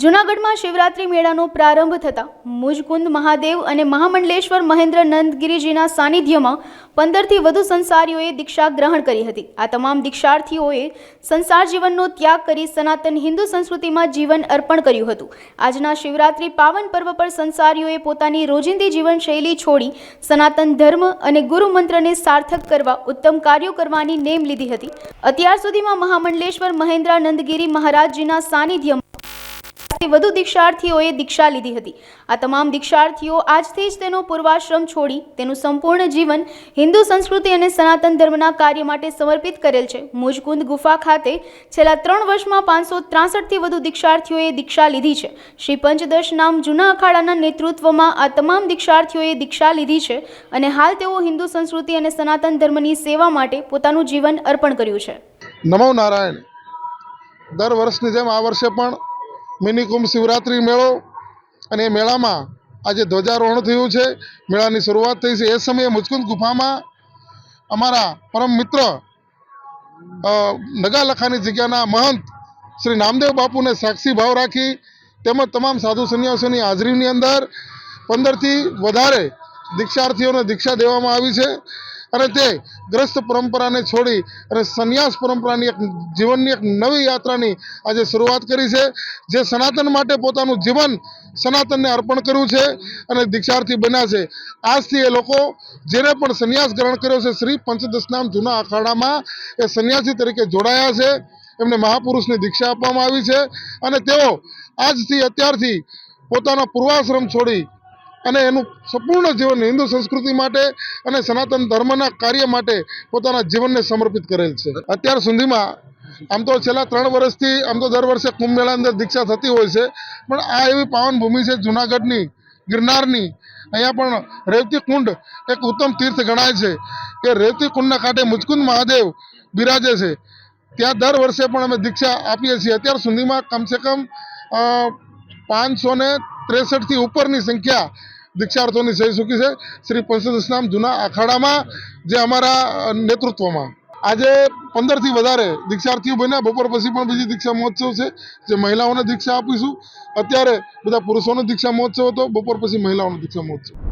જૂનાગઢમાં શિવરાત્રી મેળાનો પ્રારંભ થતાં મુજકુંદ મહાદેવ અને મહામંડલેશ્વર મહેન્દ્ર નંદગીરીજીના સાનિધ્યમાં પંદરથી વધુ સંસારીઓએ દીક્ષા ગ્રહણ કરી હતી. આ તમામ દીક્ષાર્થીઓએ સંસાર જીવનનો ત્યાગ કરી સનાતન હિન્દુ સંસ્કૃતિમાં જીવન અર્પણ કર્યું હતું. આજના શિવરાત્રી પાવન પર્વ પર સંસારીઓએ પોતાની રોજિંદી જીવનશૈલી છોડી સનાતન ધર્મ અને ગુરુ મંત્રને સાર્થક કરવા ઉત્તમ કાર્યો કરવાની નેમ લીધી હતી. અત્યાર સુધીમાં મહામંડલેશ્વર મહેન્દ્રાનંદગીરી મહારાજજીના સાનિધ્યમાં થી વધુ દીક્ષાર્થીઓએ દીક્ષા લીધી હતી. આ તમામ દીક્ષાર્થીઓ આજથી જ તેનો પૂર્વાશ્રમ છોડી તેનું સંપૂર્ણ જીવન હિન્દુ સંસ્કૃતિ અને સનાતન ધર્મના કાર્ય માટે સમર્પિત કરેલ છે. મુજકુંદ ગુફા ખાતે છેલ્લા ત્રણ વર્ષમાં પાંચસો ત્રાસઠથી વધુ દીક્ષાર્થીઓએ દીક્ષા લીધી છે. શ્રી પંચદશ નામ જૂના અખાડાના નેતૃત્વમાં આ તમામ દીક્ષાર્થીઓએ દીક્ષા લીધી છે અને હાલ તેઓ હિન્દુ સંસ્કૃતિ અને સનાતન ધર્મની સેવા માટે પોતાનું જીવન અર્પણ કર્યું છે. નમો નારાયણ. દર વર્ષની જેમ આ વર્ષે પણ મિની કુંભ શિવરાત્રિ મેળો. અને એ મેળામાં આજે ધ્વજારોહણ થયું છે. મેળાની શરૂઆત થઈ છે. એ સમયે મુચકુંદ ગુફામાં અમારા પરમ મિત્ર નગાલખાની જગ્યાના મહંત શ્રી નામદેવ બાપુને સાક્ષી ભાવ રાખી તેમજ તમામ સાધુ સંન્યાસીઓની હાજરીની અંદર પંદરથી વધારે દીક્ષાર્થીઓને દીક્ષા દેવામાં આવી છે. અને તે ગ્રસ્ત પરંપરાને છોડી અને સંન્યાસ પરંપરાની એક જીવનની એક નવી યાત્રાની આજે શરૂઆત કરી છે, જે સનાતન માટે પોતાનું જીવન સનાતનને અર્પણ કર્યું છે અને દીક્ષાર્થી બન્યા છે. આજથી એ લોકો જેને પણ સંન્યાસ ગ્રહણ કર્યો છે, શ્રી પંચદશનામ જૂના અખાડામાં એ સંન્યાસી તરીકે જોડાયા છે. એમને મહાપુરુષની દીક્ષા આપવામાં આવી છે અને તેઓ આજથી અત્યારથી પોતાના પૂર્વાશ્રમ છોડી અને એનું સંપૂર્ણ જીવન હિન્દુ સંસ્કૃતિ માટે અને સનાતન ધર્મના કાર્ય માટે પોતાના જીવનને સમર્પિત કરેલ છે. અત્યાર સુધીમાં આમ તો છેલ્લા ત્રણ વર્ષથી આમ તો દર વર્ષે કુંભ મેળા અંદર દીક્ષા થતી હોય છે, પણ આ એવી પાવન ભૂમિ છે જુનાગઢની, ગિરનારની. અહીંયા પણ રેવતી કુંડ એક ઉત્તમ તીર્થ ગણાય છે કે રેવતી કુંડના કાંઠે મુચકુંદ મહાદેવ બિરાજે છે. ત્યાં દર વર્ષે પણ અમે દીક્ષા આપીએ છીએ. અત્યાર સુધીમાં કમસે કમ પાંચસો ને ત્રેસઠથી ઉપરની સંખ્યા દીક્ષાર્થોની સહી ચૂકી છે. શ્રી પંચદશનામ જૂના અખાડામાં જે અમારા નેતૃત્વમાં. આજે પંદરથી વધારે દીક્ષાર્થીઓ બન્યા. બપોર પછી પણ બીજી દીક્ષા મહોત્સવ છે, જે મહિલાઓને દીક્ષા આપીશું. અત્યારે બધા પુરુષોનો દીક્ષા મહોત્સવ હતો. બપોર પછી મહિલાઓનો દીક્ષા મહોત્સવ.